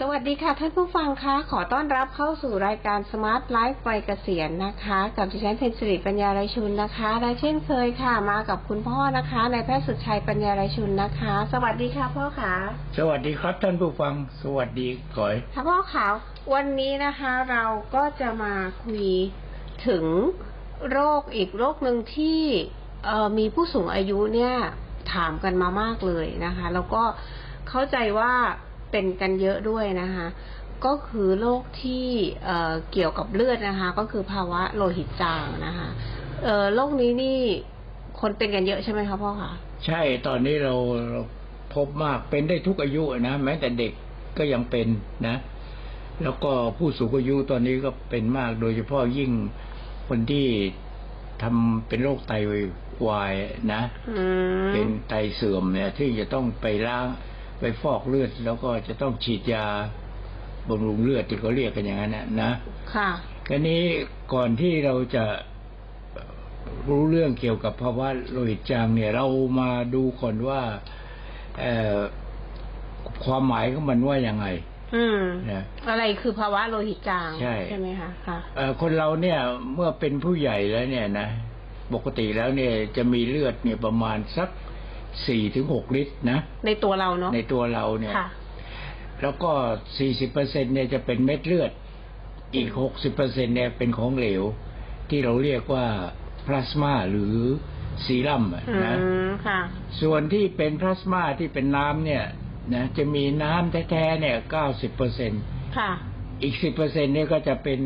สวัสดีค่ะท่านผู้ฟังคะขอต้อนรับเข้าสู่รายการ Smart Life วัยเกษียณนะคะ กับดิฉันเพญสิริปัญญาไรชุนนะคะ และเช่นเคยค่ะ มากับคุณพ่อนะคะนายแพทย์สุดชัยปัญญาไรชุนนะคะ สวัสดีค่ะพ่อค่ะสวัสดีครับท่านผู้ฟังสวัสดีก่อยค่ะพ่อค่ะวันนี้นะคะเราก็จะมาคุยถึงโรคอีกโรคหนึ่งที่เอ่อมีผู้สูงอายุเนี่ยถามกันมามากเลยนะคะ แล้วก็เข้าใจว่า เป็นกันเยอะด้วยนะคะ ก็คือโรคที่เอ่อเกี่ยวกับเลือดนะคะ ก็คือภาวะโลหิตจางนะคะเอ่อโรคนี้นี่คนเป็นกันเยอะใช่ไหมคะพ่อคะใช่ตอนนี้เราเราพบมากเป็นได้ทุกอายุนะแม้แต่เด็กก็ยังเป็นนะ แล้วก็ผู้สูงอายุตอนนี้ก็เป็นมาก โดยเฉพาะยิ่งคนที่ทำเป็นโรคไตวายนะอืมเป็นไตเสื่อมเนี่ย ที่จะต้องไปล้าง ไปฟอกเลือด แล้วก็จะต้องฉีดยาบำรุงเลือดที่เขาเรียกกันอย่างนั้นนะนะค่ะทีนี้ก่อนที่เราจะรู้เรื่องเกี่ยวกับภาวะโลหิตจางเนี่ย เรามาดูก่อนว่าเอ่อความหมายของมันว่ายังไง อืมนะอะไรคือภาวะโลหิตจางใช่ไหมคะค่ะเอ่อคนเราเนี่ยเมื่อเป็นผู้ใหญ่แล้วเนี่ยนะปกติแล้วเนี่ยจะมีเลือดเนี่ยประมาณสัก สี่ถึงหกลิตรนะ ในตัวเราเนาะในตัวเราเนี่ย ค่ะ แล้วก็สี่สิบเปอร์เซ็นเนี่ยจะเป็นเม็ดเลือด อีกหกสิบเปอร์เซ็นเนี่ยเป็นของเหลว ที่เราเรียกว่าพลาสมาหรือซีรัมอะอืนะ มค่ะ ส่วนที่เป็นพลาสมาที่เป็นน้ำเนี่ยนะจะมีน้ำแท้ๆเนี่ยเก้าสิบเปอร์เซ็นค่ะ อีกสิบเปอร์เซ็นเนี่ยก็จะเป็น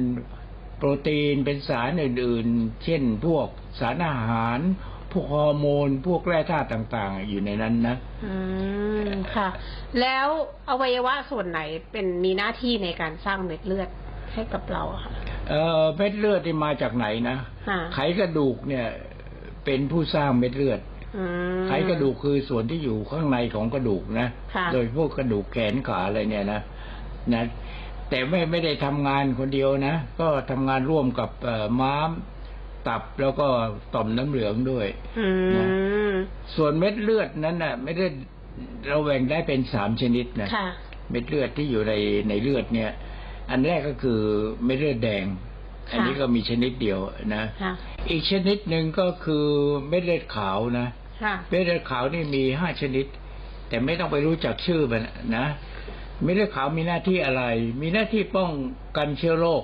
โปรตีนเป็นสารอื่นๆ เช่นพวกสารอาหาร พวกฮอร์โมน พวกแร่ธาตุต่างๆ อยู่ในนั้นนะ อืมค่ะ แล้วอวัยวะส่วนไหนเป็นมีหน้าที่ในการสร้างเม็ดเลือดให้กับเราอะค่ะเอ่อเม็ดเลือดที่มาจากไหนนะ ค่ะไขกระดูกเนี่ย เป็นผู้สร้างเม็ดเลือด อืม ไขกระดูกคือส่วนที่อยู่ข้างในของกระดูกนะ ค่ะ โดยพวกกระดูกแขนขาอะไรเนี่ยนะนะ แต่ไม่ไม่ได้ทำงานคนเดียวนะ ก็ทำงานร่วมกับเอ่อม้าม ตับแล้วก็ต่อมน้ำเหลืองด้วยอืมส่วนเม็ดเลือดนั้นน่ะเม็ดเลือดเราแบ่งได้เป็นสามชนิดนะค่ะเม็ดเลือดที่อยู่ในในเลือดเนี่ย อันแรกก็คือเม็ดเลือดแดงค่ะอันนี้ก็มีชนิดเดียวนะค่ะอีกชนิดหนึ่งก็คือเม็ดเลือดขาวนะค่ะเม็ดเลือดขาวนี่มีห้าชนิด แต่ไม่ต้องไปรู้จักชื่อมันนะเม็ดเลือดขาวมีหน้าที่อะไร มีหน้าที่ป้องกันเชื้อโรค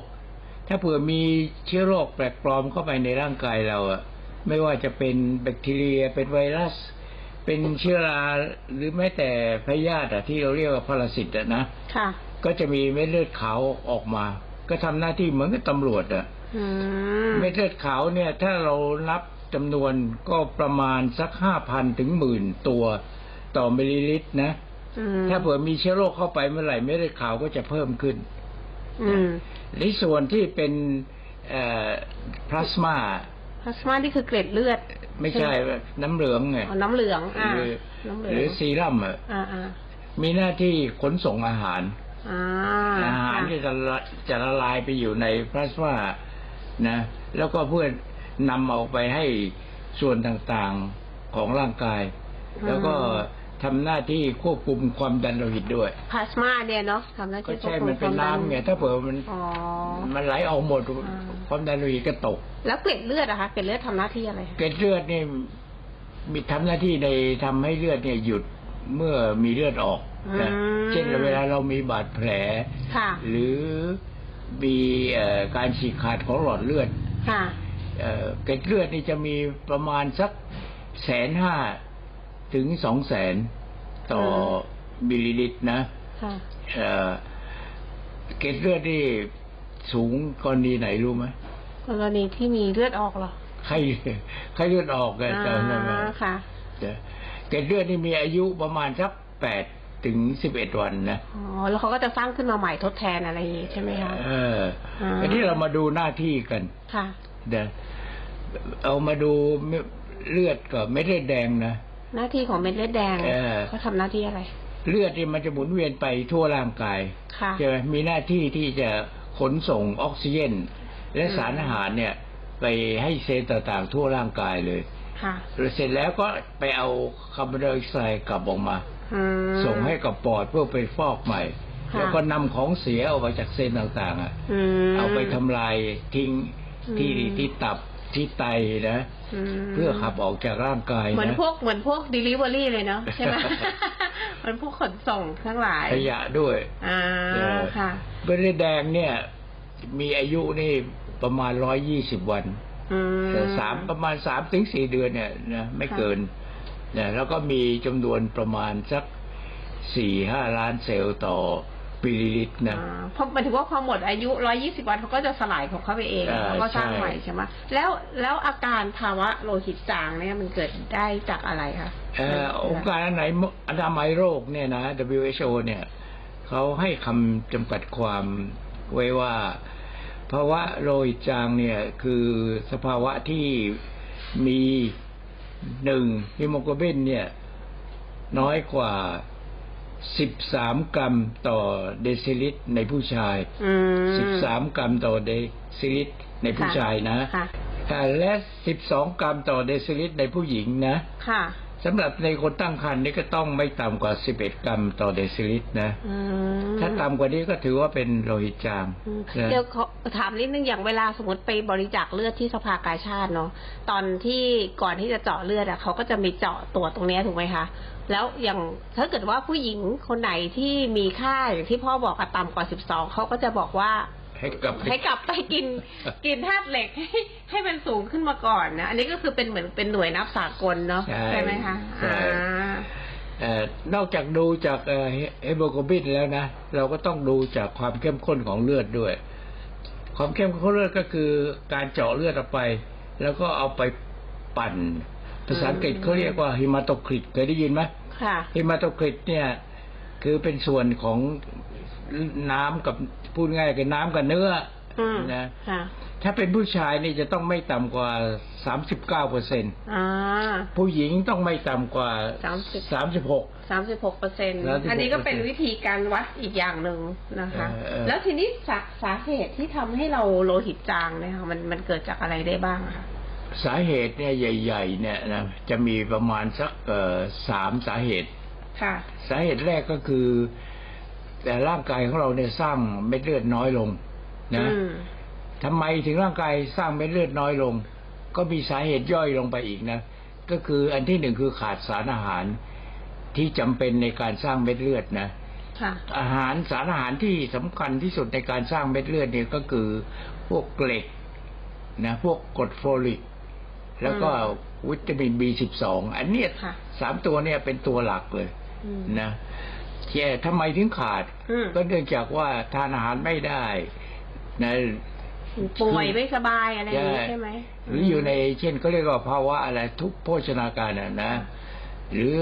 ถ้าเผื่อมีเชื้อโรคแปลกปลอมเข้าไปในร่างกายเราอะไม่ว่าจะเป็นแบคทีเรีย เป็นไวรัส เป็นเชื้อราหรือแม้แต่พยาธิอะที่เราเรียกว่าพาราสิตอะนะค่ะ ก็จะมีเม็ดเลือดขาวออกมา ก็ทำหน้าที่เหมือนกับตำรวจอะอืมเม็ดเลือดขาวเนี่ย ถ้าเรานับจำนวนก็ประมาณสักห้าพันถึงหมื่นตัวต่อมิลลิลิตรนะอืมถ้าเผื่อมีเชื้อโรคเข้าไปเมื่อไหร่เม็ดเลือดขาวก็จะเพิ่มขึ้น อืมในส่วนที่เป็นพลาสมาพลาสมานี่คือเกล็ดเลือด ไม่ใช่น้ำเหลืองไงอ๋อน้ำเหลืองอ่าหรือน้ำเหลืหรือซีรัมอะอ่าอ่ามีหน้าที่ขนส่งอาหารอ่าอาหารที่จะละจะละลายไปอยู่ในพลาสมานะ แล้วก็เพื่อนำเอาไปให้ส่วนต่างๆของร่างกาย แล้วก็ ทำหน้าที่ควบคุมความดันโลหิตด้วย พลาสมาเนี่ยเนาะทำหน้าก็ที่ใช่ควบคุมันเป็นควาดัน้ำไงถ้าเผื่อมันอ๋อ มันไหลออกหมดอ่า ความดันโลหิตก็ตก แล้วเกล็ดเลือดอะคะเกล็ดเลือดทำหน้าที่อะไรคะเกล็ดเลือดนี่มีทำหน้าที่ในทำให้เลือดเนี่ยหยุดเมื่อมีเลือดออกนะเช่นเวลาเรามีบาดแผล ค่ะ หรือมีเอ่อการฉีกขาดของหลอดเลือดค่ะ เอ่อเกล็ดเลือดนี่จะมีประมาณสักแสนห้า ถึงสองแสนต่ออมมิลลิลิตรนะค่ะเอ่อเกล็ดเลือดนี่สูงกรณีไหนรู้ไหมกรณีที่มีเลือดออกเหรอไข้ไข้เลือดออกกันอ่าจำได้ไหมค่ะเกล็ดเลือดนี่มีอายุประมาณสักแปดถึงสิบเอ็ดวันนะอ๋อแล้วเขาก็จะสร้างขึ้นมาใหม่ทดแทนอะไรอย่างงี้ใช่ไหมคะเอออ่าอันนี้เรามาดูหน้าที่กัน ค่ะเดี๋ยวเอามาดูเลือดกับเม็ดเลือดแดงนะ หน้าที่ของเม็ดเลือดแดงเออ เขาทำหน้าที่อะไร เลือดนี่มันจะหมุนเวียนไปทั่วร่างกายค่ะใช่ไหมมีหน้าที่ที่จะขนส่งออกซิเจนและอืม สารอาหารเนี่ย ไปให้เซลล์ต่างๆ ทั่วร่างกายเลยค่ะเสร็จแล้วก็ไปเอาคาร์บอนไดออกไซด์กลับออกมา อืม ส่งให้กับปอดเพื่อไปฟอกใหม่ ค่ะ แล้วก็นำของเสียออกมาจากเส้นต่างๆอะอืม เอาไปทำลายทิ้งที่อืม ที่ตับ ที่ไตนะมเพื่อขับออกจากร่างกายเหมือนนะพวกเหมือนพวก delivery เลยเนาะใช่ไหม เหมือนพวกขนส่งทั้งหลายขยะด้วย อ่าเออ ค่ะ เบลแดงเนี่ย มีอายุนี่ประมาณร้อยยี่สิบวัน อืม แต่สามประมาณสามถึงสี่เดือนเนี่ยนะไม่ค่ะ เกินนะแล้วก็มีจำนวนประมาณสักสี่ห้าล้านเซลล์ต่อ มิลลิลิตรนะอ่าเพราะหมายถึงว่าพอหมดอายุ120วันเขาก็จะสลายของเขาไปเองเออเขาก็สร้างใช่ใหม่ใช่ไหมแล้วแล้วอาการภาวะโลหิตจางเนี่ยมันเกิดได้จากอะไรคะเอ่อองค์การอนามัยอนามัยโรคเนี่ยนะ WHO เนี่ยเขาให้คำจำกัดความไว้ว่าภาวะโลหิตจางเนี่ยคือสภาวะที่มีหนึ่งฮีโมโกลบินเนี่ยน้อยกว่า 13กรัมต่อเดซิลิตรในผู้ชายอืม13กรัมต่อเดซิลิตรในผู้ค่ะชายนะค่ะ อ่าและ12กรัมต่อเดซิลิตรในผู้หญิงนะ ค่ะ สำหรับในคนตั้งครรภ์นี่ก็ต้องไม่ต่ำกว่า 11 กรัมต่อเดซิลิตรนะ อืมถ้าต่ำกว่านี้ก็ถือว่าเป็นโลหิตจางอืมนะเดี๋ยวขอถามนิดนึงอย่างเวลาสมมติไปบริจาคเลือดที่สภากาชาติเนาะตอนที่ก่อนที่จะเจาะเลือดอะเขาก็จะมีเจาะตรวจตรงเนี้ยถูกไหมคะ แล้วอย่างถ้าเกิดว่าผู้หญิงคนไหนที่มีค่าอย่างที่พ่อบอกอะต่ำกว่า 12เขาก็จะบอกว่า ให้กลับไป ให้กลับไปกินกินธาตุเหล็กให้ให้มันสูงขึ้นมาก่อนนะอันนี้ก็คือเป็นเหมือนเป็นหน่วยนับสากลเนาะใช่ไหมคะใช่ อ่าเอ่อนอกจากดูจากเอ่อเฮโมโกลบินแล้วนะ เราก็ต้องดูจากความเข้มข้นของเลือดด้วย ความเข้มข้นของเลือดก็คือการเจาะเลือดออกไป แล้วก็เอาไปปั่น ภาษาอังกฤษเขาเรียกว่าฮิมาโตคริตเคยได้ยินไหมค่ะ ฮิมาโตคริตเนี่ย คือเป็นส่วนของ น้ำกับพูดง่ายคือน้ำกับเนื้อออืมนะค่ะถ้าเป็นผู้ชายนี่จะต้องไม่ต่ำกว่า39เปอร์เซ็นอ่าผู้หญิงต้องไม่ต่ำกว่า30 36สามสิบหกเปอร์เซ็นต์36%อันนี้ก็เป็นวิธีการวัดอีกอย่างหนึ่งนะคะเออเออแล้วทีนี้สาสาเหตุที่ทำให้เราโลหิตจางเนี่ยค่ะมันมันเกิดจากอะไรได้บ้างอะคะสาเหตุเนี่ยใหญ่ ๆ เนี่ยนะจะมีประมาณสักเอ่อสามสาเหตุค่ะสาเหตุแรกก็คือ แต่ร่างกายของเราเนี่ยสร้างเม็ดเลือดน้อยลง นะอืมทำไมถึงร่างกายสร้างเม็ดเลือดน้อยลง ก็มีสาเหตุย่อยลงไปอีกนะก็คืออันที่หนึ่งคือขาดสารอาหารที่จำเป็นในการสร้างเม็ดเลือดนะค่ะอาหารสารอาหารที่สำคัญที่สุดในการสร้างเม็ดเลือดเนี่ยก็คือพวกเกล็ดนะ พวกกรดโฟลิก แล้วก็วิตามิน B12 อันเนี้ยค่ะสามตัวเนี่ยเป็นตัวหลักเลยอืมนะ แค่ทำไมถึงขาดอืมก็เนื่องจากว่าทานอาหารไม่ได้นะป่วยไม่สบายอะไรอย่างนี้ใช่ไหมหรืออยู่ในเช่นเขาเรียกว่าภาวะอะไรทุกโภชนาการน่ะนะ หรือ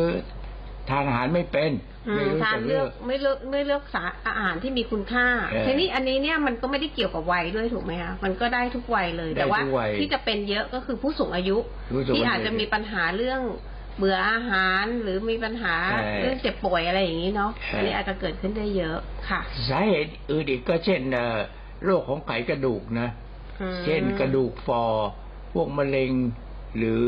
ทานอาหารไม่เป็นอืมไม่รู้ทานจะเลืเลืออกกไม่เลือกไม่เลือกสารอาหารที่มีคุณค่าเออทีนี้อันนี้เนี่ยมันก็ไม่ได้เกี่ยวกับวัยด้วยถูกไหมคะมันก็ได้ทุกวัยเลยได้แต่ว่าทุกวัยที่จะเป็นเยอะก็คือผู้สูงอายุผู้สูงอายุที่อาจจะมีปัญหาเรื่อง เบื่ออาหารหรือมีปัญหาใช่เรื่องเจ็บป่วยอะไรอย่างนี้เนาะใช่ อันนี้อาจจะเกิดขึ้นได้เยอะค่ะสาเหตุอื่นอีกก็เช่นเอ่อโรคของไขกระดูกนะ อืมเช่นกระดูกฟอพวกมะเร็ง หรือ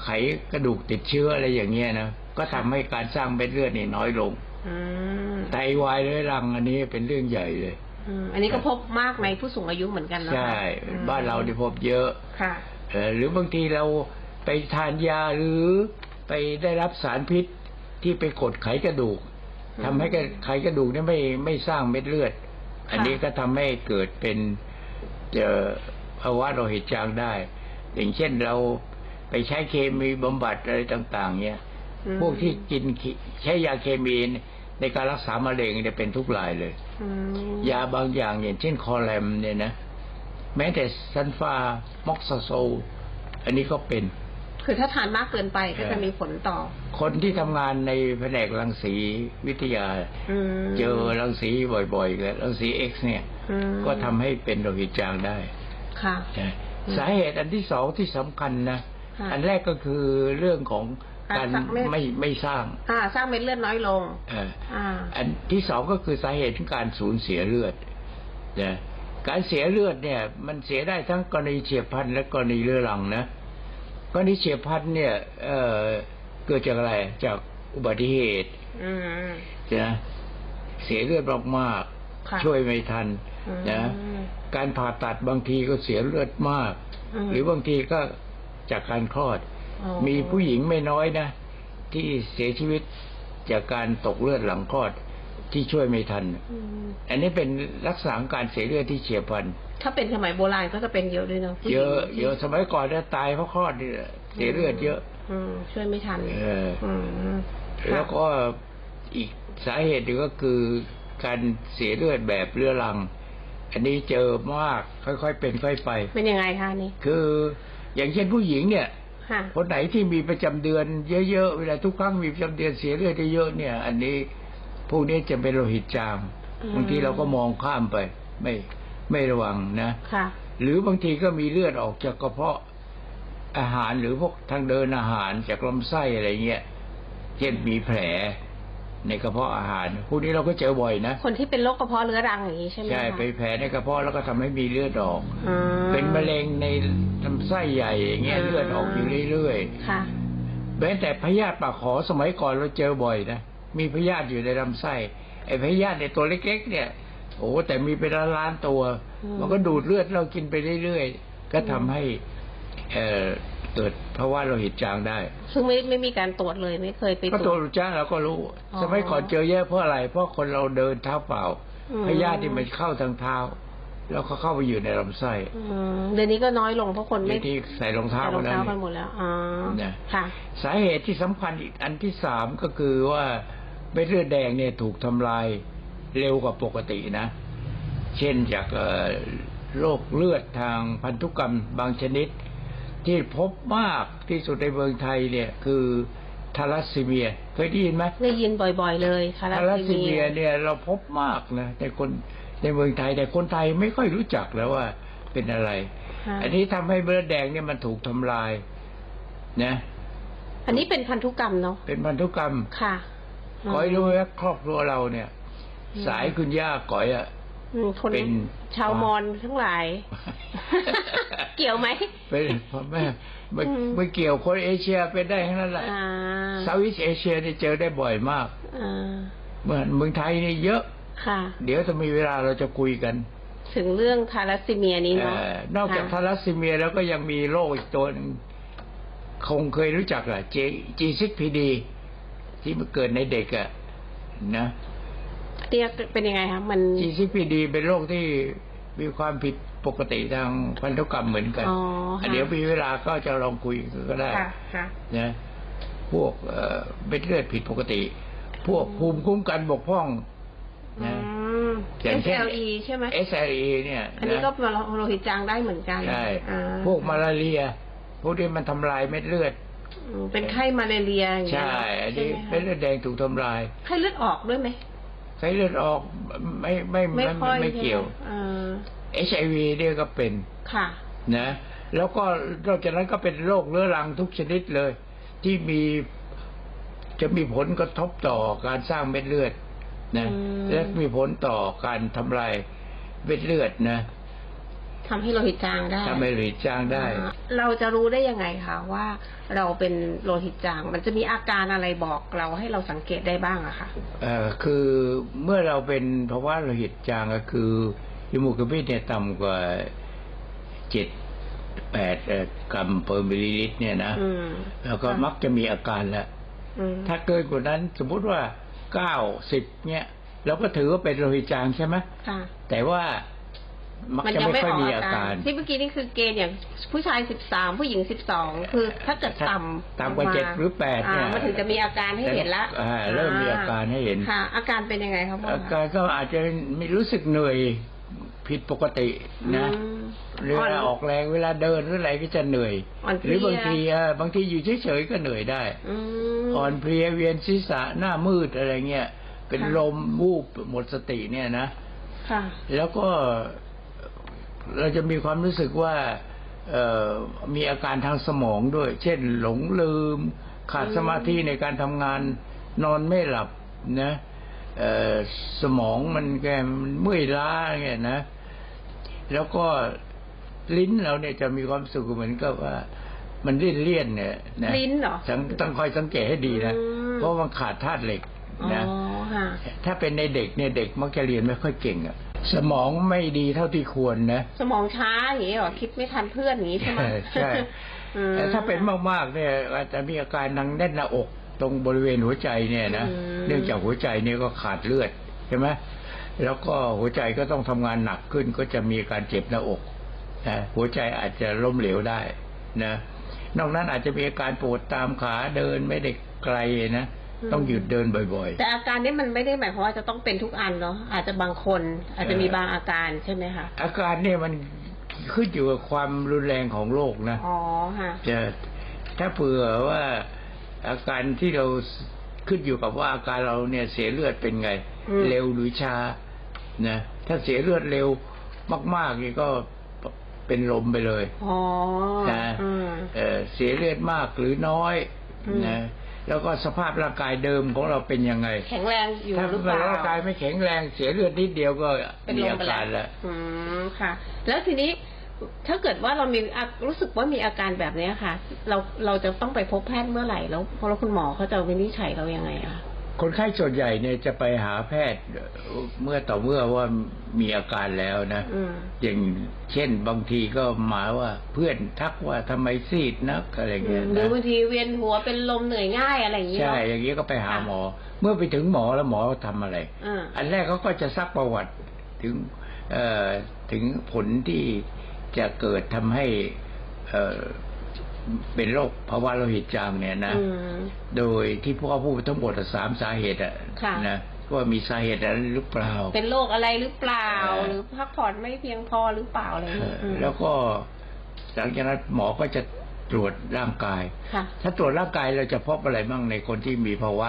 ไขกระดูกติดเชื้ออะไรอย่างเงี้ยนะ ก็ทำให้การสร้างเม็ดเลือดนี่น้อยลง อืมไตวายเรื้อรังอันนี้เป็นเรื่องใหญ่เลย อืมอันนี้ก็พบมากในผู้สูงอายุเหมือนกันนะคะใช่ อืมบ้านเราได้พบเยอะค่ะ เอ่อหรือบางทีเรา ไปทานยาหรือไปได้รับสารพิษที่ไปกดไขกระดูกอืมทำให้ไขกระดูกเนี่ยไม่ไม่สร้างเม็ดเลือด อันนี้ก็ทำให้เกิดเป็นเอ่อภาวะโลหิตจางได้ อย่างเช่นเราไปใช้เคมีบำบัดอะไรต่าง ๆ เนี่ยอืมพวกที่กินเคใช้ยาเคมีในการรักษามะเร็งเนี่ยเป็นทุกรายเลยอืมยาบางอย่างอย่างเช่นคอแรมเนี่ยนะ แม้แต่ซันฟาม็อกซาโซลอันนี้ก็เป็น คือถ้าทานมากเกินไปก็เออจะมีผลต่อ คนที่ทำงานในแผนกรังสีวิทยา อืม เจอรังสีบ่อยๆกับรังสีเอ็กซ์เนี่ย อืม ก็ทำให้เป็นโลหิตจางได้ค่ะ นะสาเหตุอันที่สองที่สำคัญนะ ค่ะอันแรกก็คือเรื่องของการการสร้างเม็ด ไม่ไม่สร้างอ่า สร้างเม็ดเลือดน้อยลง เอออ่า อันที่สองก็คือสาเหตุของการสูญเสียเลือดนะการเสียเลือดเนี่ย มันเสียได้ทั้งกรณีเฉียบพลันและกรณีเรื้อรังนะก รณีเฉียบพลันเนี่ยเอ่อเกิดจากอะไร จากอุบัติเหตุอืมนะเสียเลือดมากค่ะๆช่วยไม่ทันนะอืมการผ่าตัดบางทีก็เสียเลือดมากมหรือบางทีก็จากการคลอดอ๋อมีผู้หญิงไม่น้อยนะ ที่เสียชีวิตจากการตกเลือดหลังคลอด ที่ช่วยไม่ทันอืมอันนี้เป็นลักษณะของการเสียเลือดที่เฉียบพลัน ถ้าเป็นสมัยโบราณก็จะเป็นเยอะด้วยเนาะผู้หญิเยงอะเยอะสมัยก่อนเนี่ยตายเพราะคลอดนี่แหละเสียเลือดเยอะ อืมช่วยไม่ทันเอออืมแล้วก็อีกสาเหตุหนึ่งก็คือการเสียเลือดแบบเรื้อรัง อันนี้เจอมากค่อยๆเป็นค่อยไป เป็นยังไงคะนี่คืออย่างเช่นผู้หญิงเนี่ย ค่ะคนไหนที่มีประจำเดือนเยอะๆเวลาทุกครั้งมีประจำเดือนเสียเลือดเยอะๆเนี่ย อันนี้ พวกนี้จะเป็นโลหิตจางอืมบางทีเราก็มองข้ามไป ไม่ไม่ระวังนะค่ะหรือบางทีก็มีเลือดออกจากกระเพาะอาหารหรือพวกทางเดินอาหารจากลำไส้อะไรเงี้ยเช่นมีแผลในกระเพาะอาหารพวกนี้เราก็เจอบ่อยนะ คนที่เป็นโรคกระเพาะเรื้อรังอย่างนี้ใช่ไหมใช่คะไปแผลในกระเพาะแล้วก็ทำให้มีเลือดออกอืมเป็นมะเร็งในลำไส้ใหญ่อย่างเงี้ยอืมเลือดออกอยู่เรื่อยค่ะๆแม้แต่พยาธิปากขอสมัยก่อนเราเจอบ่อยนะ มีพยาธิอยู่ในลำไส้ไอ้พยาธิในตัวเล็ก ๆ เนี่ยโอ้แต่มีเป็นล้านๆตัวอืมมันก็ดูดเลือดเรากินไปเรื่อยๆ ก็ทำให้เอ่อเกิดภาวะโลหิตจางได้ ซึ่งไม่ไม่มีการตรวจเลยไม่เคยไปก็ตตัรววจรู้จ้าเราก็รู้อ๋อสมัยก่อนเจอเยอะเพราะอะไร เพราะคนเราเดินเท้าเปล่าอืมพยาธิที่มันเข้าทางเท้า แล้วก็เข้าไปอยู่ในลำไส้อืมเดี๋ยวนี้ก็น้อยลงเพราะคนในไม่ที่ใส่รองเท้าใส่รองนั้นเท้ากันหมดแล้วอ๋อนะค่ะ สาเหตุที่สำคัญอีกอันที่สามก็คือว่า เม็ดเลือดแดงเนี่ยถูกทำลายเร็วกว่าปกตินะ เช่นจากเอ่อโรคเลือดทางพันธุกรรมบางชนิด ที่พบมากที่สุดในเมืองไทยเนี่ยคือทาลัสซีเมีย เคยได้ยินไหมได้ยินบ่อย ๆ เลยคาราทาลัสซีซีเมีเมียยเนี่ยเราพบมากนะในคนในเมืองไทย แต่คนไทยไม่ค่อยรู้จักแล้วว่าเป็นอะไรค่ะอันนี้ทำให้เลือดแดงเนี่ยมันถูกทำลายนะ อันนี้เป็นพันธุกรรมเนาะเป็นพันธุกรรมค่ะ ขอให้รู้ว่าครอบครัวเราเนี่ยอืมสายคุณย่าก๋อยอะอืมคนเป็นชาวมอญทั้งหลาย เกี่ยวไหมเป็นพ่อแม่ไม่อืมไม่เกี่ยวคนเอเชียเป็นได้ทั้งนั้นแหละอ่าเซาท์อีสเอเชียนี่เจอได้บ่อยมากอ่าเหมือนเมืองไทยนี่เยอะค่ะ เดี๋ยวจะมีเวลาเราจะคุยกัน ถึงเรื่องทาลัสซีเมียนี้เอเนาะอนอกจากทาค่ะลัสซีเมียแล้วก็ยังมีโรคอีกตัวหนึงคงเคยรู้จักอะเจจีซิกพีดี ที่มันเกิดในเด็กอะนะเรียกเป็นยังไงคะมันจีซิกพีดีเป็นโรคที่มีความผิดปกติทางพันธุกรรมเหมือนกันอ๋อค่ะเดี๋ยวมีเวลาก็จะลองคุยก็ได้ค่ะค่ะ นะพวกเอ่อเม็ดเลือดผิดปกติ พวกภูมิคุ้มกันบกพร่องอืนะ ม อย่างเช่น SLE ใช่ไหม SLE เนี่ยอันนี้ะก็โลหิตจางได้เหมือนกันใช่ อ่าพวกมาลาเรีย พวกที่มันทำลายเม็ดเลือดอืม เป็นไข้มาเลเรียอย่างเงี้ใช่ยอันนี้ใช่เม็ดไหมเลือดแดงถูกทำลายคะไข้เลือดออกด้วยไหมไข้เลือดออกไม่ไม่ไม่ไม่ค่อยไม่ใช่หเกี่ยวอ่า HIV เนี่ยก็เป็นค่ะนะ แล้วก็นอกจากนั้นก็เป็นโรคเรื้อรังทุกชนิดเลย ที่มีจะมีผลกระทบต่อการสร้างเม็ดเลือดนะอืมและมีผลต่อการทำลายเม็ดเลือดนะ ทำให้โลหิตจางได้ทำให้โลหิตจางได้อ่าเราจะรู้ได้ยังไงคะว่าเราเป็นโลหิตจาง มันจะมีอาการอะไรบอกเราให้เราสังเกตได้บ้างอะค่ะเอ่อคือเมื่อเราเป็นภาวะโลหิตจางก็คือฮิโมโกลบินเนี่ยต่ำกว่าเจ็ดแปดกรัมเปอร์มิลลิลิตรเนี่ยนะอืมแล้วก็มักจะมีอาการแล้วอืมถ้าเกินกว่านั้นสมมุติว่าเก้าสิบเนี่ยเราก็ถือว่าเป็นโลหิตจางใช่ไหมค่ะแต่ว่า มักมันจะยังไม่ไม่ค่อยออกมีอาอาการการ ที่เมื่อกี้นี่คือเกณฑ์อย่างผู้ชายสิบสามผู้หญิงสิบสองคือถ้าเกิดต่ำต่ำกว่าลงมเจ็ดหรือแปดเนี่ยามันถึงจะมีอาการให้เห็นละอ่าเริ่มมีอาการให้เห็นค่ะ อาการเป็นยังไงครับพ่ออาการก็อาจจะไม่รู้สึกเหนื่อยผิดปกตินะอืมเวลาออกแรงเวลาเดินหรืออะไรก็จะเหนื่อยอ่อนเพหลียรือบางทีอะบางทีอยู่เฉยๆก็เหนื่อยได้อืมอ่อนเพลียเวียนศีรษะหน้ามืดอะไรเงี้ยเป็นค่ะลมวูบหมดสติเนี่ยนะค่ะแล้วก็ เราจะมีความรู้สึกว่าเอ่อมีอาการทางสมองด้วย เช่น หลงลืม ขาดอืมสมาธิในการทำงานนอนไม่หลับนะเอ่อสมองมันแกมันเมื่อยล้าเงี้ยนะ แล้วก็ลิ้นเราเนี่ยจะมีความรู้สึกเหมือนกับว่า มันเลี่ยนเลี่ยนๆเนี่ยนะลิ้นเหรอสังต้องคอยสังเกตให้ดีนะอืมเพราะมันขาดธาตุเหล็กอ๋อนะค่ะถ้าเป็นในเด็กเนี่ยเด็กมักจะเรียนไม่ค่อยเก่งอะ สมองไม่ดีเท่าที่ควรนะ สมองช้าอย่างนี้เหรอคิดไม่ทันเพื่อนอย่างนี้ใช่ไหมใช่อืมแต่ถ้าเป็นมากๆเนี่ยอาจจะมีอาการนังแน่นหน้าอกตรงบริเวณหัวใจเนี่ยนะอืมเนื่องจากหัวใจเนี่ยก็ขาดเลือดใช่ไหมแล้วก็หัวใจก็ต้องทำงานหนักขึ้นก็จะมีอาการเจ็บหน้าอกนะหัวใจอาจจะล้มเหลวได้นะนอกนั้นอาจจะมีอาการปวดตามขาเดินไม่ได้ไกลนะ ต้องหยุดเดินบ่อย แต่อาการนี้มันไม่ได้หมายความว่าจะต้องเป็นทุกอันเนาะอาจจะบางคน อาจจะมีบางอาการใช่ไหมคะๆ อาการเนี่ยมันขึ้นอยู่กับความรุนแรงของโรคนะอ๋อค่ะ จะถ้าเผื่อว่าอาการที่เราขึ้นอยู่กับว่าอาการเราเนี่ยเสียเลือดเป็นไง อืม เร็วหรือช้านะถ้าเสียเลือดเร็วมากๆนี่ก็เป็นลมไปเลย อ๋อนะอืม เอ่อเสียเลือดมากหรือน้อยอืม นะ แล้วก็สภาพร่างกายเดิมของเราเป็นยังไง แข็งแรงอยู่ถ้าหรือเปล่าร่างกายไม่แข็งแรงเสียเลือดนิดเดียวก็เป็นมีลมอาไปการแล้แล้ววอืมค่ะ แล้วทีนี้ถ้าเกิดว่าเรามีอารู้สึกว่ามีอาการแบบเนี้ยค่ะ เราเราจะต้องไปพบแพทย์เมื่อไหร่แล้วเพราะแล้วคุณหมอเขาจะวินิจฉัยเรายังไงอะ คนไข้ส่วนใหญ่เนี่ยจะไปหาแพทย์เมื่อต่อเมื่อว่ามีอาการแล้วนะอืมอย่างเช่นบางทีก็หมายว่าเพื่อนทักว่าทำไมซีดนักอะไรอืเงี้มยหรือนะบางทีเวียนหัวเป็นลมเหนื่อยง่ายอะไรอย่างเงี้ยใช่เนาะอย่างนี้ก็ไปหาค่ะหมอ เมื่อไปถึงหมอแล้วหมอทำอะไรอ่าอันแรกเขาก็จะซักประวัติถึงเอ่อถึงผลที่จะเกิดทำให้ เอ่อ เป็นโรคภาวะโลหิตจางเนี่ยนะอืมโดยที่พวกเขาพูดทั้งหมดอะสามสาเหตุอะค่ะนะว่ามีสาเหตุอะไรหรือเปล่า เป็นโรคอะไรหรือเปล่าเออหรือพักผ่อนไม่เพียงพอหรือเปล่าอะไรอย่างเงี้ยอืมแล้วก็หลังจากนั้นหมอก็จะตรวจร่างกายค่ะถ้าตรวจร่างกายเราจะพบอะไรบ้างในคนที่มีภาวะ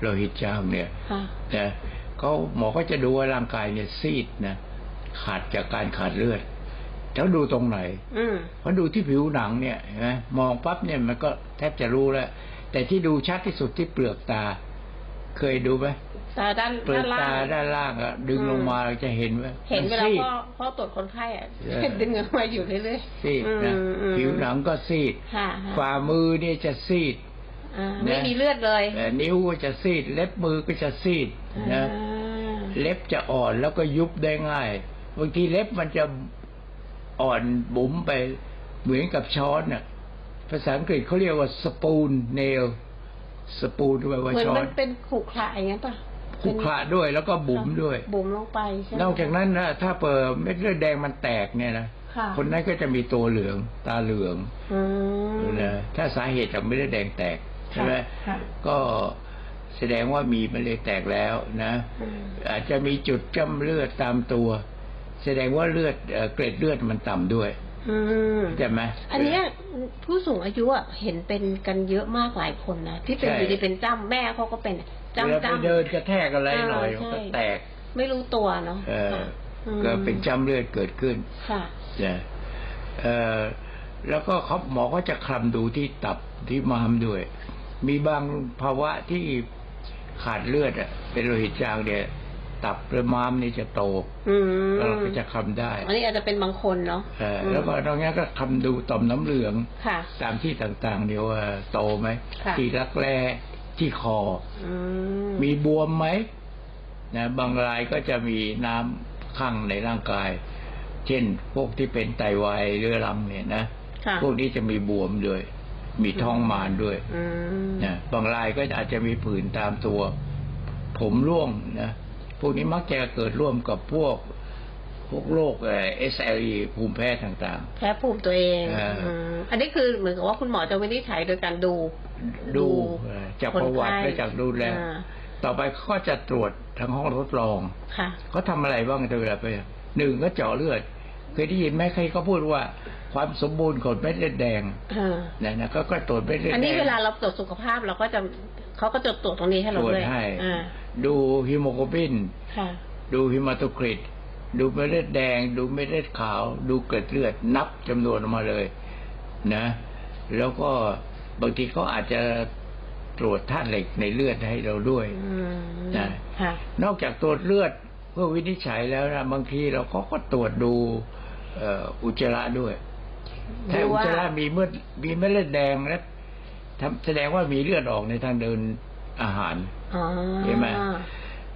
โลหิตจางเนี่ยค่ะนะเขาหมอก็จะดูว่าร่างกายเนี่ยซีดนะขาดจากการขาดเลือด แล้วดูตรงไหนอืมเพราะดูที่ผิวหนังเนี่ยเห็นไหมมองปั๊บเนี่ยมันก็แทบจะรู้แล้ว แต่ที่ดูชัดที่สุดที่เปลือกตา เคยดูไหมตาด้านเปลือด้ากนล่าตางด้านล่างอะดึงอืมลงมาเราจะเห็นว่าเห็นเวมัลาซีดพ่อพ่อตรวจคนไข้อะเออดึงออกมาอยู่เรื่อยซีดอืมนะอืมผิวหนังก็ซีดค่ะค่ะฝ่ามือเนี่ยจะซีดอ่านะไม่มีเลือดเลยเอ่อนิ้วก็จะซีด เล็บมือก็จะซีดนะอ่าเล็บจะอ่อนแล้วก็ยุบได้ง่ายบางทีเล็บมันจะ อ่อนบุ๋มไปเหมือนกับช้อนน่ะภาษาอังกฤษเขาเรียกว่าสปูนเนลสปูนแปลว่าเหมือนช้อมันนเป็นขรุขระอย่างเงี้ยป่ะขรุขระด้วยแล้วก็บุ๋มด้วย บุ๋มลงไปใช่ไหมนอกจากนั้นนะถ้าเปิดเม็ดเลือดแดงมันแตกเนี่ยนะค่ะคนนั้นก็จะมีตัวเหลืองตาเหลืองอืมนะถ้าสาเหตุจากเม็ดเลือดแดงแตกใช่ไหมค่ะก็แสดงว่ามีมะเร็งแตกแล้วนะ อืมอาจจะมีจุดจ้ำเลือดตามตัว แสดงว่าเลือดเอ่อเกล็ดเลือดมันต่ำด้วยอืมใช่ไหม อันเนี้ยผู้สูงอายุอะเห็นเป็นกันเยอะมากหลายคนนะที่เป็นใช่ อยู่ดีเป็นจ้ำแม่เขาก็เป็นเวลาจ้ำไปจ้ำ เดินกระแทกอะไรหน่อยอ่ามันก็ใช่แตก ไม่รู้ตัวเนาะเออ อืมก็เป็นจ้ำเลือดเกิดขึ้น ค่ะนะเอ่อแล้วก็เขาหมอก็จะคลำดูที่ตับที่ม้ามด้วย มีบางภาวะที่ขาดเลือดอะเป็นโลหิตจางเนี่ย ตับหรือม้ามนี่จะโตอืมเราก็จะคลำได้อันนี้อาจจะเป็นบางคนเนาะเออมแล้วก็ตรงนี้ก็คำดูต่อมน้ำเหลือง ค่ะ ตามที่ต่างๆเดี๋ยวว่าโตไหมค่ะ ที่รักแร้ที่คอ อืมมีบวมไหมนะบางรายก็จะมีน้ำข้างในร่างกาย เช่นพวกที่เป็นไตวายเรื้อรังเนี่ยนะค่ะพวกนี้จะมีบวมด้วย มีท้องมารด้วยอืมนะบางรายก็อาจจะมีผื่นตามตัว ผมร่วงนะ พวกนี้มักจะเกิดร่วมกับพวกพวกโรคเอ่อ SLE ภูมิแพ้ต่างแพ้ภูมิตัวเองเอออืมอันนี้คือเหมือนกับว่าคุณหมอจะวินิจฉัยโดยการดูๆดูเอ่อจากประวัติคนไข้และจากดูแลอ่าต่อไปเขาก็จะตรวจทางห้องทดลองค่ะเขาทำอะไรบ้างเวลาไปหนึ่งก็เจาะเลือด เคยได้ยินไหมใครเขาพูดว่าความสมบูรณ์ของเม็ดเลือดแดงอ่านะนะก็ก็ตรวจเม็ดเลือดแดง อันนี้เวลาเราตรวจสุขภาพเราก็จะเขาก็จะตรวจตรงนี้ให้เราตรวจด้วยให้อ่า ดูฮีโมโกลบินค่ะดูฮิมาโตคริต ดูเม็ดเลือดแดง ดูเม็ดเลือดขาว ดูเกล็ดเลือดนับจำนวนออกมาเลยนะ แล้วก็บางทีเขาอาจจะตรวจธาตุเหล็กในเลือดให้เราด้วยอืมได้ค่ะนอกจากตรวจเลือดเพื่อวินิจฉัยแล้วนะบางทีเราก็ก็ตรวจดูเอ่ออุจจาระด้วย ถ้าดูอุจว่าจาระมีเมื่อมีเม็ดเลือดแดงแล้วทำแสดงว่ามีเลือดออกในทางเดินอาหาร อ๋อเห็นไหม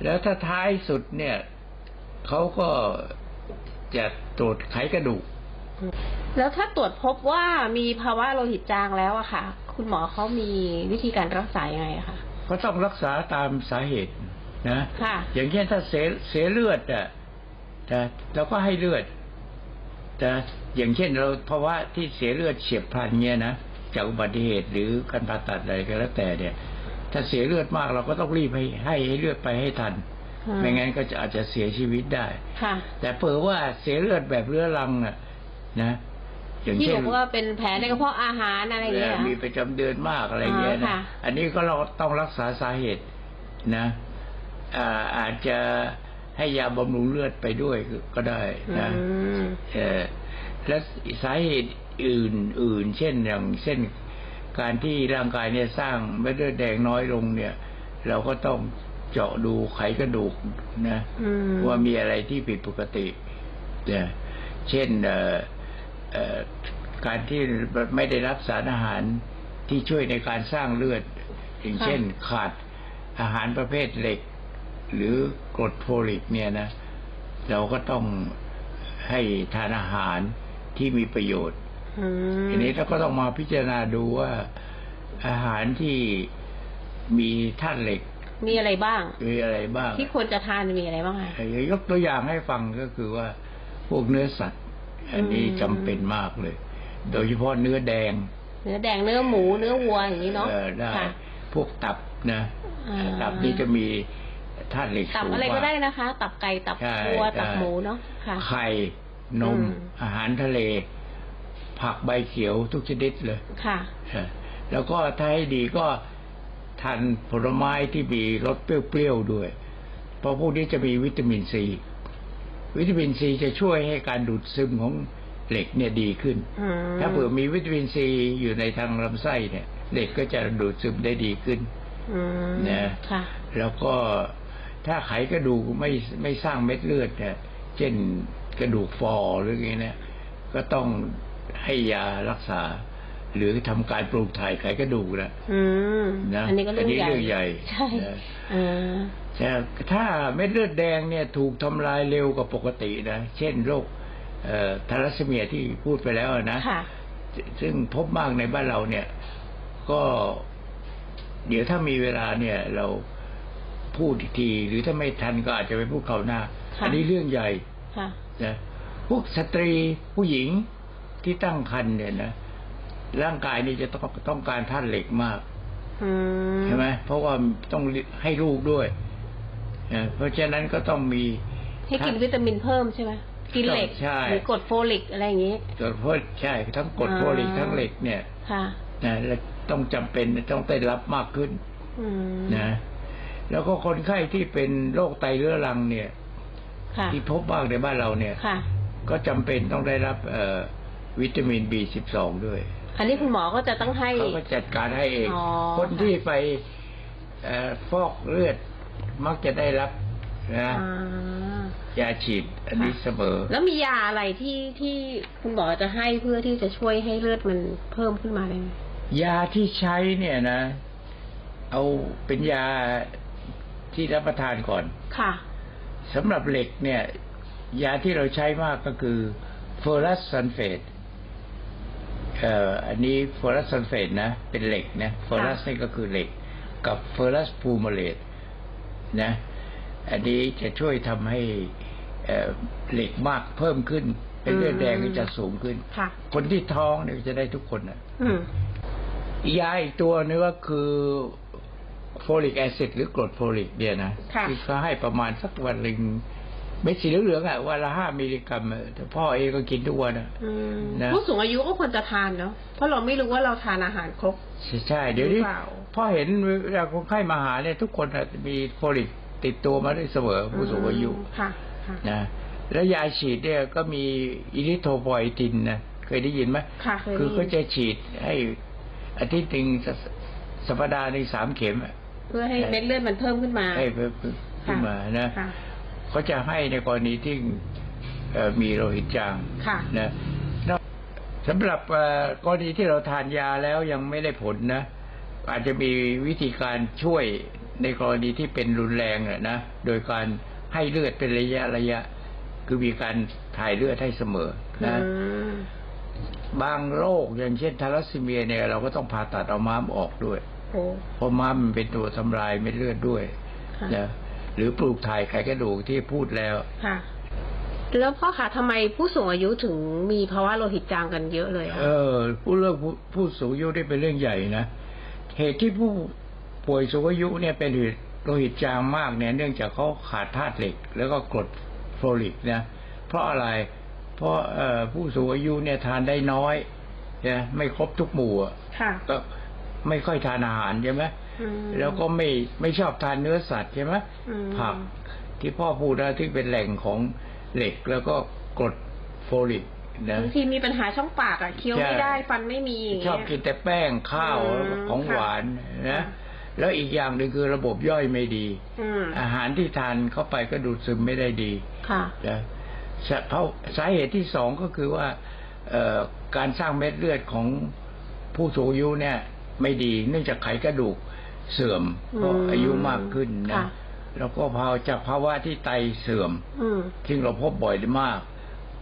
แล้วถ้าท้ายสุดเนี่ยเขาก็จะตรวจไขกระดูก แล้วถ้าตรวจพบว่ามีภาวะโลหิตจางแล้วอะค่ะ คุณหมอเขามีวิธีการรักษายังไงอะคะก็ต้องรักษาตามสาเหตุนะค่ะอย่างเช่นถ้าเสียเสียเลือดอะแต่เราก็ให้เลือดแต่อย่างเช่นเราภาวะที่เสียเลือดเฉียบพลันเงี้ยนะจากอุบัติเหตุหรือการผ่าตัดอะไรก็แล้วแต่เนี่ย ถ้าเสียเลือดมากเราก็ต้องรีบให้ให้ให้เลือดไปให้ทันอืมไม่งั้นก็จะอาจจะเสียชีวิตได้ค่ะแต่เผื่อว่าเสียเลือดแบบเรื้อรังน่ะ นะอย่างที่เช่บนอกว่าเป็นแผลในกระเพาะอาหารอะไรอย่างเงี้ยมีประจำเดือนมากอะไรเงี้ยอ๋อนะค่ะอันนี้ก็เราต้องรักษาสาเหตุนะอ่าอาจจะให้ยาบำรุงเลือดไปด้วยก็ได้นะอืมเออและสาเหตุอื่นอื่นเช่นอย่างเช่น การที่ร่างกายเนี่ยสร้างเม็ดเลือดแดงน้อยลงเนี่ย เราก็ต้องเจาะดูไขกระดูกนะอืมว่ามีอะไรที่ผิดปกติเนี่ยเช่นเอ่อเอ่อการที่ไม่ได้รับสารอาหารที่ช่วยในการสร้างเลือด อย่างเช่นขาดอาหารประเภทเหล็ก หรือกรดโฟลิกเนี่ยนะ เราก็ต้องให้ทานอาหารที่มีประโยชน์อืม ทีนี้เราก็ต้องมาพิจารณาดูว่า อาหารที่มีธาตุเหล็ก มีอะไรบ้าง มีอะไรบ้าง ที่ควรจะทานมีอะไรบ้างคะเอ่อยกตัวอย่างให้ฟังก็คือว่า พวกเนื้อสัตว์ อันนี้อืมจำเป็นมากเลย โดยเฉพาะเนื้อแดง เนื้อแดงเนื้อหมูเนื้อวัวอย่างนี้เนาะเออได้ค่ะพวกตับนะอ่าตับนี่จะมีธาตุเหล็กตับสูงอะไรก็มากได้นะคะ ตับไก่ตับใช่วัวตับใช่หมูเนาะค่ะไข่นมอืมอาหารทะเล ผักใบเขียวทุกชนิดเลยค่ะเออแล้วก็ถ้าให้ดีก็ทานผลไม้ที่มีรสเปรี้ยวๆด้วย เพราะพวกนี้จะมีวิตามินซี วิตามินซีจะช่วยให้การดูดซึมของเหล็กเนี่ยดีขึ้นอืมถ้าเผื่อมีวิตามินซีอยู่ในทางลำไส้เนี่ย เหล็กก็จะดูดซึมได้ดีขึ้นอืมนะค่ะแล้วก็ถ้าไขกระดูกไม่ไม่สร้างเม็ดเลือดเนี่ย เช่นกระดูกฟอหรืออย่างนี้เนี่ย ก็ต้อง ให้ยารักษา หรือทำการปลูกถ่ายไขกระดูกนะอืมนะอันนี้ก็เรื่องอันนี้ใหญ่เรื่องใหญ่ใช่นะอ่าแต่ถ้าเม็ดเลือดแดงเนี่ยถูกทำลายเร็วกว่าปกตินะ เช่นโรคเอ่อทาลัสซีเมียที่พูดไปแล้วนะค่ะซึ่งพบมากในบ้านเราเนี่ย ก็เดี๋ยวถ้ามีเวลาเนี่ย เราพูดอีกที หรือถ้าไม่ทันก็อาจจะไปพูดคราวหน้าค่ะอันี้เรื่องใหญ่ค่ะนะพวกสตรีผู้หญิง ที่ตั้งครรภ์เนี่ยนะร่างกายนี่จะต้องต้องการธาตุเหล็กมากอืมใช่ไหมเพราะว่าต้องให้ลูกด้วยนะเพราะฉะนั้นก็ต้องมี ให้กินวิตามินเพิ่มใช่ไหมกินเหล็กใช่หรือกรดโฟลิกอะไรอย่างนี้กรดโฟลิกใช่ทั้งกรดอ่าโฟลิกทั้งเหล็กเนี่ย ค่ะนะและต้องจำเป็นต้องได้รับมากขึ้นอืมนะ แล้วก็คนไข้ที่เป็นโรคไตเรื้อรังเนี่ยค่ะที่พบมากในบ้านเราเนี่ยค่ะก็จำเป็นต้องได้รับ เอ่อ วิตามิน B12 ด้วย อันนี้คุณหมอก็จะต้องให้ เขาก็จัดการให้เอง อ๋อ คนที่ไปเอ่อฟอกเลือดมักจะได้รับนะอ่า ยาฉีดอันนี้ค่ะเสมอ แล้วมียาอะไรที่ที่คุณหมอจะให้เพื่อที่จะช่วยให้เลือดมันเพิ่มขึ้นมาได้ไหมยาที่ใช้เนี่ยนะ เอาเป็นยาที่รับประทานก่อนค่ะ สำหรับเหล็กเนี่ย ยาที่เราใช้มากก็คือเฟอรัสซัลเฟตเอ่ออันนี้เฟอรัสซัลเฟตนะ เป็นเหล็กนะเฟอรัสนี่ก็คือเหล็ก กับเฟอรัสพูมาเลตนะ อันนี้จะช่วยทำให้เอ่อเหล็กมากเพิ่มขึ้น เป็นเลือดแดงก็จะสูงขึ้นค่ะคนที่ท้องเนี่ยจะได้ทุกคนนะอืมอีกยาอีกตัวนึงก็คือโฟลิกแอซิดหรือกรดโฟลิกเนี่ยนะค่ะที่เขาให้ประมาณสักวันหนึ่ง เม็ดสีเหลืองๆอะวันละห้ามิลลิกรัมอะแต่พ่อเองก็กินทุกวันอะอืมนะผู้สูงอายุก็ควรจะทานเนาะเพราะเราไม่รู้ว่าเราทานอาหารครบใช่ใช่เดี๋ยวนี้หรือเปล่าพ่อเห็นเวลาคนไข้มาหาเนี่ยทุกคนอะมีโฟลิกติดตัวมาได้เสมอผู้สูงอายุค่ะค่ะนะแล้วยาฉีดเนี่ยก็มีอิริโทไพตินนะเคยได้ยินไหมค่ะเคยคือได้ก็ยินจะฉีดให้อาทิตย์หนึ่งสัปสัปดาห์หนึ่งสามเข็มอะเพื่อให้เม็ดเลือดมันเพิ่มขึ้นมาให้เพิ่มขึ้นมานะ ค่ะเขาจะให้ในกรณีที่เอ่อมีโลหิตจางค่ะนะนอกสำหรับเอ่อกรณีที่เราทานยาแล้วยังไม่ได้ผลนะ อาจจะมีวิธีการช่วยในกรณีที่เป็นรุนแรงน่ะนะโดยการให้เลือดเป็นระยะระยะ คือมีการถ่ายเลือดให้เสมอนะอืมบางโรคอย่างเช่นทาลัสซีเมียเนี่ย เราก็ต้องผ่าตัดเอาม้ามออกด้วยโอ้เพราะม้ามมันเป็นตัวทำลายเม็ดเลือดด้วยค่ะนะ หรือปลูกถ่ายไขกระดูกที่พูดแล้วค่ะ แล้วพ่อคะทำไมผู้สูงอายุถึงมีภาวะโลหิตจางกันเยอะเลยอะเออ ผู้เรื่องผู้ผู้สูงอายุได้เป็นเรื่องใหญ่นะเหตุที่ผู้ป่วยสูงอายุเนี่ยเป็นโลหิตจางมากเนี่ยเนื่องจากเขาขาดธาตุเหล็ก แล้วก็กรดโฟลิกนะเพราะอะไร เพราะเอ่อผู้สูงอายุเนี่ยทานได้น้อยนะไม่ครบทุกหมู่อะค่ะก็ไม่ค่อยทานอาหารใช่ไหมอืม แล้วก็ไม่ไม่ชอบทานเนื้อสัตว์ใช่ไหมอืมผักที่พ่อพูดนะที่เป็นแหล่งของเหล็กแล้วก็กรดโฟลิกนะบางทีมีปัญหาช่องปากอะเคี้ยวใช่ไม่ได้ฟันไม่มีอย่างชเงี้อบยกินแต่แป้งข้าวอืมแล้วก็ของค่ะหวานค่ะนะแล้วอีกอย่างหนึ่งคือระบบย่อยไม่ดีอืมอาหารที่ทานเข้าไปก็ดูดซึมไม่ได้ดี ค่ะนะสาเพราะสาเหตุที่สองก็คือว่าเอ่อการสร้างเม็ดเลือดของผู้สูงอายุเนี่ย ไม่ดี เนื่องจากไขกระดูก เสื่อมเพราะอืมอายุมากขึ้นนะค่ะแล้วก็ภาวะจากภาวะที่ไตเสื่อมอืมซึ่งเราพบบ่อยมาก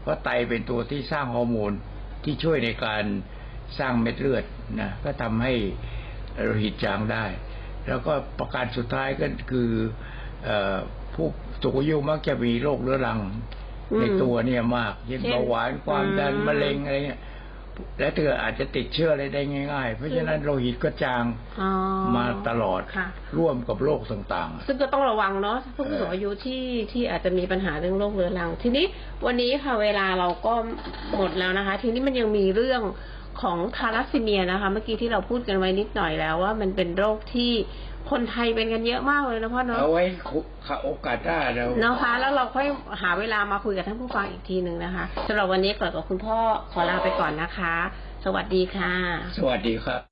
เพราะไตเป็นตัวที่สร้างฮอร์โมนที่ช่วยในการสร้างเม็ดเลือดนะก็ทำให้โลหิตจางได้ แล้วก็ประการสุดท้ายก็คือเออผู้สูงอายุมักจะมีโรคเรื้อรังอืมในตัวเนี่ยมากเช่นเช่นเบาหวานความดันอืมมะเร็งอะไรเงี้ย และเธออาจจะติดเชื้ออะไรได้ง่าย ๆ เพราะฉะนั้นโลหิตก็จางอ๋อ มาตลอดค่ะ ร่วมกับโรคต่างๆซึ่งก็ต้องระวังเนาะผู้สูงอายุที่ที่อาจจะมีปัญหาเรื่องโรคเรื้อรัง ทีนี้วันนี้ค่ะเวลาเราก็หมดแล้วนะคะ ทีนี้มันยังมีเรื่องของทาลัสซีเมียนะคะ เมื่อกี้ที่เราพูดกันไว้นิดหน่อยแล้วว่ามันเป็นโรคที่ คนไทยเป็นกันเยอะมากเลยนะพ่อเนาะเอาไว้คุโอกาสหน้าเรานะคะ แล้วเราค่อยหาเวลามาคุยกับท่านผู้ฟังอีกทีหนึ่งนะคะสำหรับวันนี้ก่อนกับคุณพ่อขอลาไปก่อนนะคะ สวัสดีค่ะ สวัสดีครับ